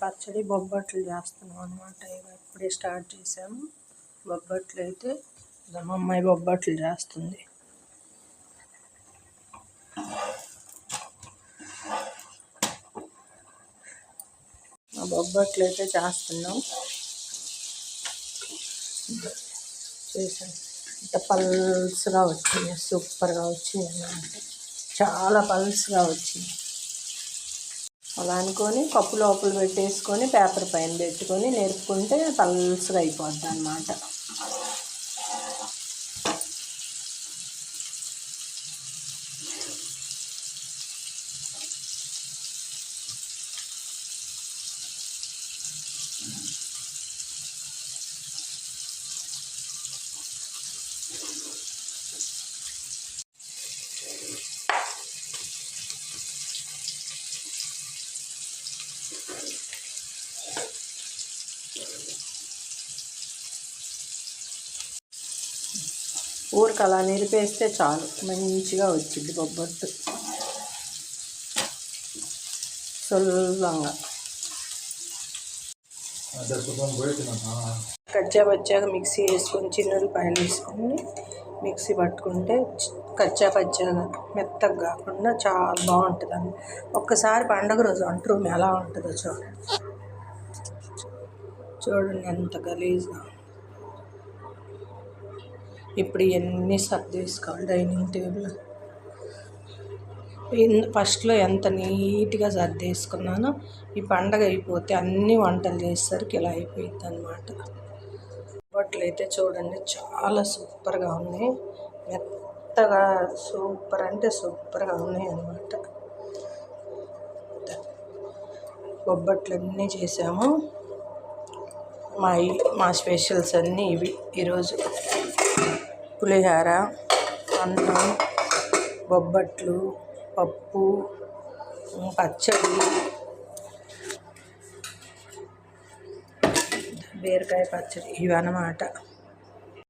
పచ్చడి బొబ్బట్లు చేస్తున్నాం అనమాట ఇప్పుడే స్టార్ట్ చేసాము. బొబ్బట్లు అయితే మా అమ్మాయి బొబ్బట్లు చేస్తుంది. ఆ బొబ్బట్లు అయితే చేస్తున్నాం. చేసాం. ఇంత పల్స్గా వచ్చింది సూపర్గా వచ్చింది అన్నమాట. చాలా పల్స్గా వచ్చింది అలా అనుకొని కప్పు లోపల పెట్టేసుకొని పేపర్ పైన పెట్టుకొని నేర్పుకుంటే పల్సగా అయిపోద్ది అన్నమాట. ఊరికి అలా నిలిపేస్తే చాలు. మంచిగా వచ్చింది బొబ్బట్టు. సులభంగా కచ్చా పచ్చాగా మిక్సీ వేసుకొని చిన్నులపాయలు వేసుకొని మిక్సీ పట్టుకుంటే కచ్చా పచ్చాగా మెత్తగా కాకుండా చాలా బాగుంటుంది. అండి ఒక్కసారి పండగ రోజు వంట రూమ్ ఎలా ఉంటుందో చూడండి. చూడండి ఎంత గలీజ్గా. ఇప్పుడు ఇవన్నీ సర్దేసుకోవాలి డైనింగ్ టేబుల్. ఫస్ట్లో ఎంత నీట్గా సర్దేసుకున్నానో ఈ పండగ అయిపోతే అన్ని వంటలు చేసేసరికి ఇలా అయిపోయింది అనమాట బట్టలు అయితే చూడండి చాలా సూపర్గా ఉన్నాయి. మెత్తగా సూపర్ అంటే సూపర్గా ఉన్నాయి అనమాట బొబ్బట్లు అన్నీ చేసాము. మా మా స్పెషల్స్ అన్నీ ఇవి. ఈరోజు పులిహోర అన్నం బొబ్బట్లు పప్పు పచ్చడి బీరకాయ పచ్చడి ఇవన్నమాట.